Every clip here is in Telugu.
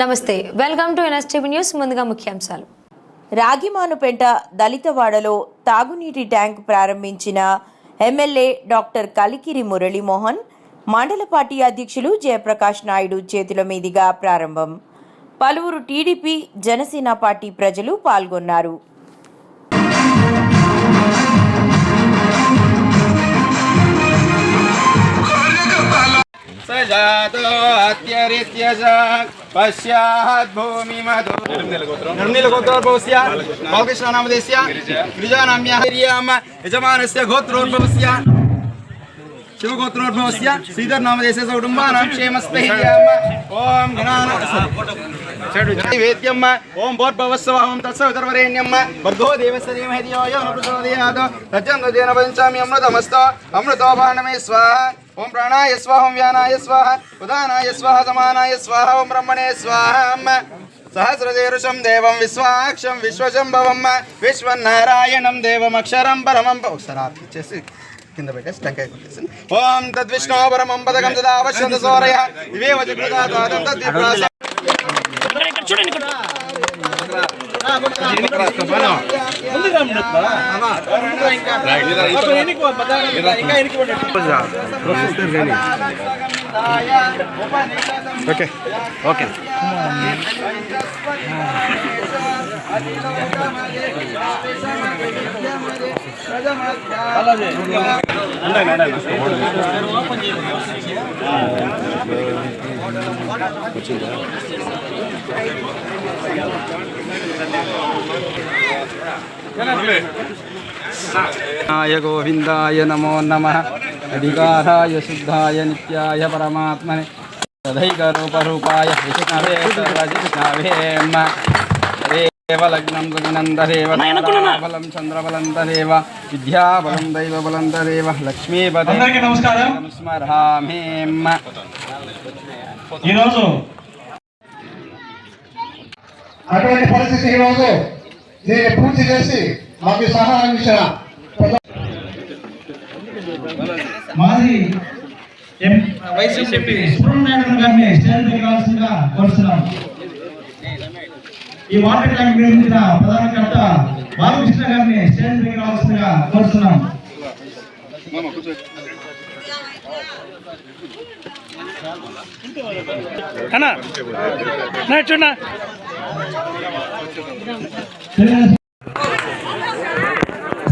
నమస్తే వెల్కమ్ టు ఎన్ఎస్టీవీ న్యూస్ ముందుగా ముఖ్యాంశాలు. రాగిమానుపేట దళితవాడలో తాగునీటి ట్యాంక్ ప్రారంభించిన ఎమ్మెల్యే డాక్టర్ కలికిరి మురళీమోహన్ మండల పార్టీ అధ్యక్షులు జయప్రకాష్ నాయుడు చేతుల మీదుగా ప్రారంభం. పలువురు టీడీపీ జనసేన పార్టీ ప్రజలు పాల్గొన్నారు. स जातो अत्यरित्य च पश्चात् भूमिमधु निर्निलगोत्रोद्भवस्य बालकृष्णनामदेस्य गिरिजानाम्यः यजमानस्य శివగోత్రోద్భవస్య శ్రీధర్ నామ ఓం ప్రాణాయ స్వాహ వ్యానాయ స్వాహ. ఉదానాయ స్వాహ సమానాయ స్వాహ. ఓం బ్రహ్మణే స్వాహ అమ్మ. సహస్రశీర్షం దేవం విశ్వాక్షం విశ్వశంభవమ్మ. విశ్వనారాయణం దేవమక్షరం పరమం. ఒకసారి చేసి. కింద పెట్టేసి టెంకాయ కొట్టేసి. ఓం తద్విష్ణు పరమం పదకం సదా అవశ్యంత సోరయ. ఇవే తద్విప్రాస ఓకే. ఓకే. य गोविन्दाय नमो नम। अय शुद्धा निय परमात्मने। सदैकरूपरूपाय विष्णवे దేవలగ్నం సుగనందరేవ బలం చంద్రబలం తదేవ విద్యాబలం దైవబలం తదేవ లక్ష్మీపదే అందరికీ నమస్కారం. ఈరోజు అటువంటి పరిస్థితి ఈరోజు దీన్ని పూర్తి చేసి మాకు సహాయం ఇచ్చిన మాది వైసీపీ. సుబ్రహ్మణ్యం గారిని స్టేజ్ కోరుతున్నాం ఈ వాటర్ ట్యాంక్ నిర్మించిన ప్రధాన కర్త బాలకృష్ణ గారిని స్టేజ్ దగ్గర రావాల్సిందిగా కోరుతున్నాం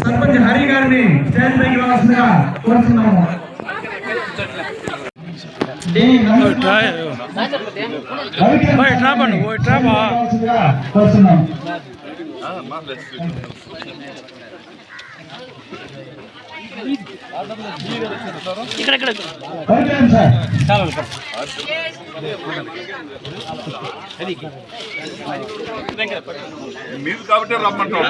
సర్పంచ్ హరి గారిని స్టేజ్ పైకి రావాల్సిందిగా కోరుతున్నాము దీని రావాల్సిందిగా కోరుతున్నాం ఓకే సార్ మీరు కాబట్టి రమ్మంటాం.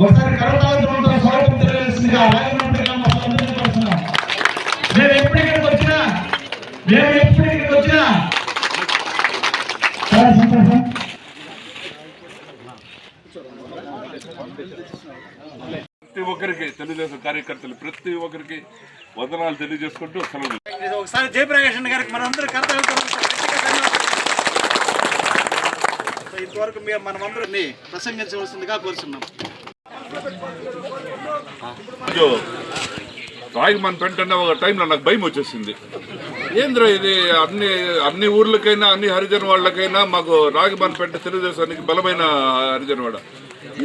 ఒకసారి కరోనా స్వరూపం తెలియజేసిందిగా రాజమండ్రి గ్రామ ప్రజలందరినీ కోరుతున్నాం. మేము ఎప్పుడు ఇక్కడికి వచ్చినా మేము ఎప్పుడు ఇక్కడికి వచ్చినా. చాలా సంతోషం? ప్రతి ఒక్కరికి తెలుగుదేశం కార్యకర్తలు ప్రతి ఒక్కరికి వందనాలు తెలియజేసుకుంటూ సెలవు ఒకసారి జయప్రకాష్ గారికి మనందరూ కర్తవ్యం ఇంతవరకు మేము మనమందరినీ ప్రసంగించవలసిందిగా కోరుతున్నాం మన పెంటనే ఒక టైంలో నాకు భయం వచ్చేసింది. ఏంద్రా ఇది? అన్ని అన్ని ఊర్లకైనా అన్ని హరిజన వాళ్ళకైనా మాకు రాగిమన్ పెంట తెలుగుదేశానికి బలమైన హరిజన వాడ.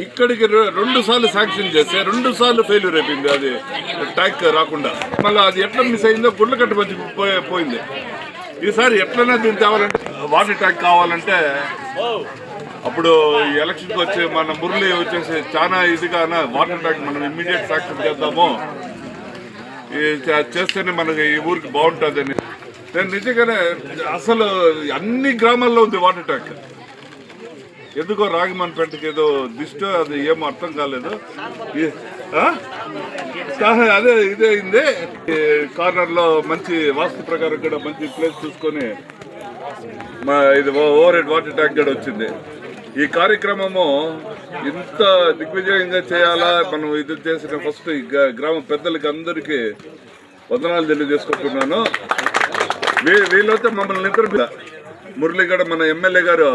ఇక్కడికి రెండు సార్లు శాంక్షన్ చేస్తే రెండు సార్లు ఫెయిల్యూర్ అయిపోయింది అది. ట్యాక్ రాకుండా. మళ్ళీ అది ఎట్లా మిస్ అయిందో గుడ్ల కట్ట మధ్య పోయింది. ఈసారి ఎట్లైనా దీన్ని తేవాలంటే వాటర్ ట్యాంక్ కావాలంటే అప్పుడు ఈ ఎలక్షన్కి వచ్చే మన మురళి వచ్చేసి చాలా ఇదిగా వాటర్ ట్యాంక్ మనం ఇమ్మీడియట్ శాంక్షన్ చేద్దాము. ఈ చేస్తేనే మనకి ఈ ఊరికి బాగుంటుందని. నేను నిజంగానే అసలు అన్ని గ్రామాల్లో ఉంది వాటర్ ట్యాంక్. ఎందుకో రాగిమన్పేటకి ఏదో దిష్టి అది ఏమో అర్థం కాలేదు. అదే ఇదే అయింది. ఈ కార్నర్లో మంచి వాస్తు ప్రకారం కూడా మంచి ప్లేస్ చూసుకొని మా ఇది ఓవర్ హెడ్ వాటర్ ట్యాంక్ కూడా వచ్చింది. ఈ కార్యక్రమము ఇంత దిగ్విజయంగా చేయాలా? మనం ఇది చేసిన ఫస్ట్ గ్రామ పెద్దలకి అందరికీ వందనాలు తెలియజేసుకుంటున్నాను. వీ- వీళ్ళైతే మమ్మల్ని నిద్ర మురళీగడ మన ఎమ్మెల్యే గారు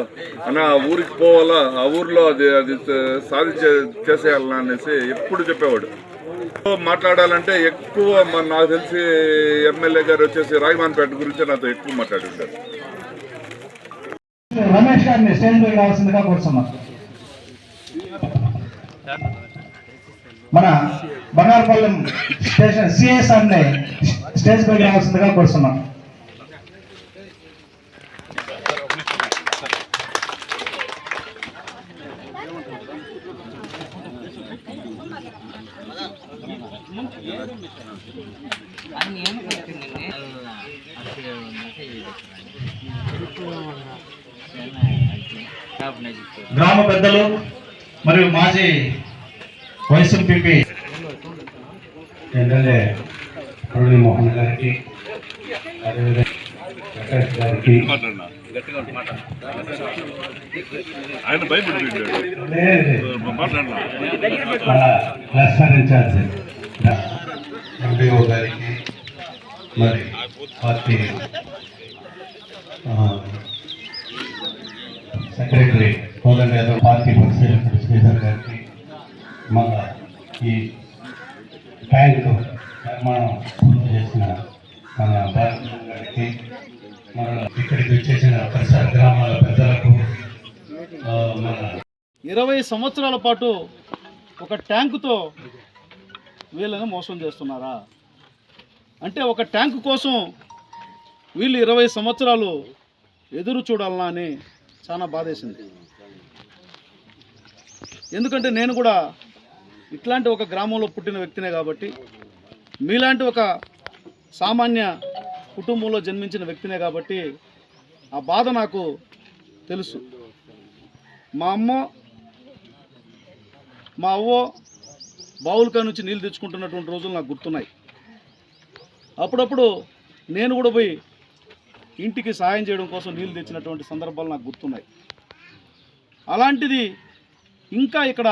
అన్న ఆ ఊరికి పోవాలా? ఆ ఊర్లో అది అది సాధించే చేసేయాలన్నా అనేసి ఎప్పుడు చెప్పేవాడు. మాట్లాడాలంటే ఎక్కువ మన నాకు తెలిసి ఎమ్మెల్యే గారు వచ్చేసి రాయమాన్పేట గురించి నాతో ఎక్కువ మాట్లాడి ఉంటారు రమేష్ గారిని స్టేజ్ పైకి రావాల్సిందిగా కోరుతున్నాం మన బంగారుపల్లెం స్టేషన్ సిఎస్ఆర్ స్టేజ్ పైకి రావాల్సిందిగా కోరుతున్నాం గ్రామ పెద్దలు మరియు మాజీ వైఎస్ఎంపీ ఎమ్మెల్యే మురళీ మోహన్ గారికి ప్రకాష్ గారికి. ఆయన ఎంపీఓ గారికి మరి పార్టీ ఆ, సెక్రటరీ కోదండ యాదవ్ పార్టీ పరిశీలకుడు శ్రీధర్ గారికి మన ఈ ట్యాంక్ నిర్మాణం పూర్తి చేసిన మన బాలకృష్ణ గారికి మన ఇక్కడికి వచ్చేసిన పరిసర గ్రామాల పెద్దలకు మన ఇరవై సంవత్సరాల పాటు ఒక ట్యాంకుతో వీళ్ళని మోసం చేస్తున్నారా? అంటే ఒక ట్యాంకు కోసం వీళ్ళు ఇరవై సంవత్సరాలు ఎదురు చూడాలనా అని చాలా బాధేసింది. ఎందుకంటే నేను కూడా ఇట్లాంటి ఒక గ్రామంలో పుట్టిన వ్యక్తినే కాబట్టి మీలాంటి ఒక సామాన్య కుటుంబంలో జన్మించిన వ్యక్తినే కాబట్టి ఆ బాధ నాకు తెలుసు. మా అమ్మ మా అవ్వో బావులకా నుంచి నీళ్ళు తెచ్చుకుంటున్నటువంటి రోజులు నాకు గుర్తున్నాయి. అప్పుడప్పుడు నేను కూడా పోయి ఇంటికి సహాయం చేయడం కోసం నీళ్ళు తెచ్చినటువంటి సందర్భాలు నాకు గుర్తున్నాయి. అలాంటిది ఇంకా ఇక్కడ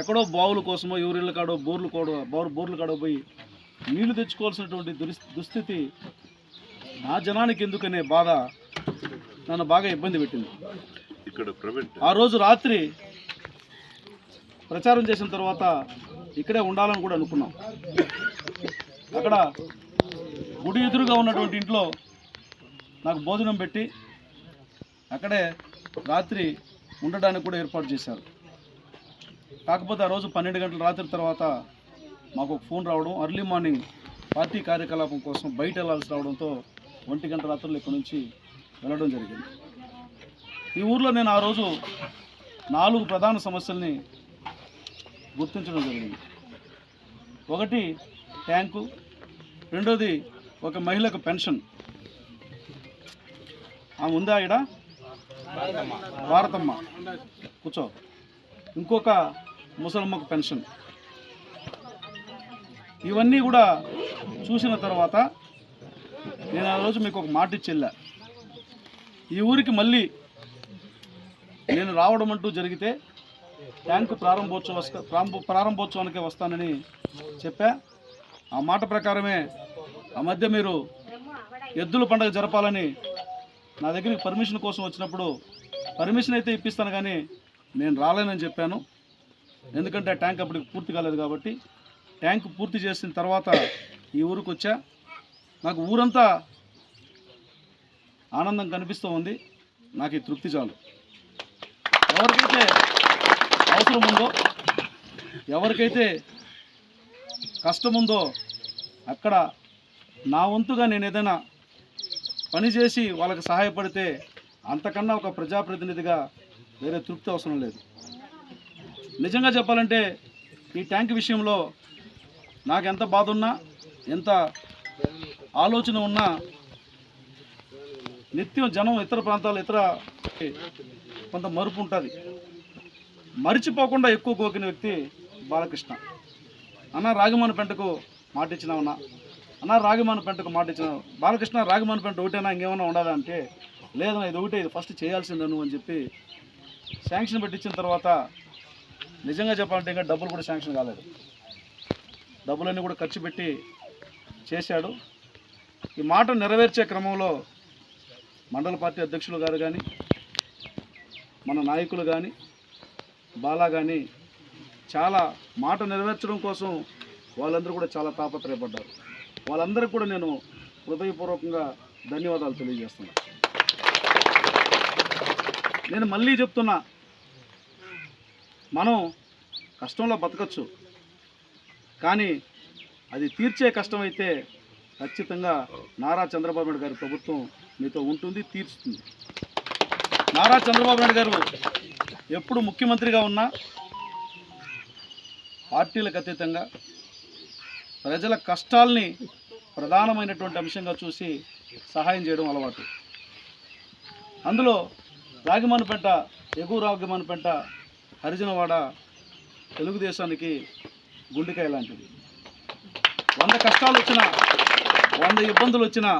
ఎక్కడో బావుల కోసమో ఎవరిళ్ళ కాడో బోర్లు కాడో బోర్ బోర్లు కాడో పోయి నీళ్ళు తెచ్చుకోవాల్సినటువంటి దుస్థితి నా జనానికి ఎందుకనే బాధ నన్ను బాగా ఇబ్బంది పెట్టింది. ఇక్కడ ఆ రోజు రాత్రి ప్రచారం చేసిన తర్వాత ఇక్కడే ఉండాలని కూడా అనుకున్నాం. అక్కడ గుడి ఎదురుగా ఉన్నటువంటి ఇంట్లో నాకు భోజనం పెట్టి అక్కడే రాత్రి ఉండడానికి కూడా ఏర్పాటు చేశారు. కాకపోతే ఆ రోజు పన్నెండు గంటల రాత్రి తర్వాత మాకు ఒక ఫోన్ రావడం అర్లీ మార్నింగ్ పార్టీ కార్యకలాపం కోసం బయట వెళ్ళాల్సి రావడంతో ఒంటి గంట రాత్రులు ఇక్కడ నుంచి వెళ్ళడం జరిగింది. ఈ ఊర్లో నేను ఆ రోజు నాలుగు ప్రధాన సమస్యల్ని గుర్తించడం జరిగింది. ఒకటి ట్యాంకు రెండోది ఒక మహిళకు పెన్షన్. ఆమె ఉందా ఇడ భారతమ్మ. కూర్చో. ఇంకొక ముసలమ్మకు పెన్షన్. ఇవన్నీ కూడా చూసిన తర్వాత నేను ఆ రోజు మీకు ఒక మాట ఇచ్చెళ్ళా ఈ ఊరికి మళ్ళీ నేను రావడం అంటూ జరిగితే ట్యాంకు ప్రారంభోత్సవ ప్రారంభ ప్రారంభోత్సవానికి వస్తానని చెప్పా. ఆ మాట ప్రకారమే ఆ మధ్య మీరు ఎద్దుల పండుగ జరపాలని నా దగ్గరికి పర్మిషన్ కోసం వచ్చినప్పుడు పర్మిషన్ అయితే ఇప్పిస్తాను కానీ నేను రాలేనని చెప్పాను. ఎందుకంటే ట్యాంక్ అప్పటికి పూర్తి కాలేదు కాబట్టి ట్యాంక్ పూర్తి చేసిన తర్వాత ఈ ఊరికి వచ్చా. నాకు ఊరంతా ఆనందం కనిపిస్తూ ఉంది. నాకు ఈ తృప్తి చాలు. ఎవరికైతే అవసరం ఉందో ఎవరికైతే కష్టం ఉందో అక్కడ నా వంతుగా నేను ఏదైనా పని చేసి వాళ్ళకి సహాయపడితే అంతకన్నా ఒక ప్రజాప్రతినిధిగా వేరే తృప్తి అవసరం లేదు. నిజంగా చెప్పాలంటే ఈ ట్యాంక్ విషయంలో నాకు ఎంత బాధ ఉన్నా ఎంత ఆలోచన ఉన్నా నిత్యం జనం ఇతర ప్రాంతాలు ఇతర కొంత మరుపు ఉంటుంది. మరిచిపోకుండా ఎక్కువ కోకిన వ్యక్తి బాలకృష్ణ. అన్న రాగమాన పెంటకు మాట ఇచ్చినావన్నా అన్న రాగమాన పెంటకు మాట ఇచ్చిన. బాలకృష్ణ రాగిమాన పెంట ఒకటేనా? ఇంకేమైనా ఉండదా అంటే లేదన్నా ఇది ఒకటే ఇది ఫస్ట్ చేయాల్సిందే నువ్వు అని చెప్పి శాంక్షన్ పెట్టించిన తర్వాత నిజంగా చెప్పాలంటే ఇంకా డబ్బులు కూడా శాంక్షన్ కాలేదు. డబ్బులన్నీ కూడా ఖర్చు పెట్టి చేశాడు. ఈ మాట నెరవేర్చే క్రమంలో మండల పార్టీ అధ్యక్షులు గారు కానీ మన నాయకులు కానీ బాలా కానీ చాలా మాట నెరవేర్చడం కోసం వాళ్ళందరూ కూడా చాలా తాపత్రయపడ్డారు. వాళ్ళందరికీ కూడా నేను హృదయపూర్వకంగా ధన్యవాదాలు తెలియజేస్తున్నా. నేను మళ్ళీ చెప్తున్నా మనం కష్టంలో బతకచ్చు కానీ అది తీర్చే కష్టం అయితే ఖచ్చితంగా నారా చంద్రబాబు నాయుడు గారి ప్రభుత్వం మీతో ఉంటుంది తీర్చుతుంది. నారా చంద్రబాబు నాయుడు గారు ఎప్పుడు ముఖ్యమంత్రిగా ఉన్నా పార్టీలకు అతీతంగా ప్రజల కష్టాల్ని ప్రధానమైనటువంటి అంశంగా చూసి సహాయం చేయడం అలవాటు. అందులో రాగిమన్పేట ఎగువ రాగిమన్పేట హరిజనవాడ తెలుగుదేశానికి గుండెకాయ లాంటిది. వంద కష్టాలు వచ్చినా వంద ఇబ్బందులు వచ్చినా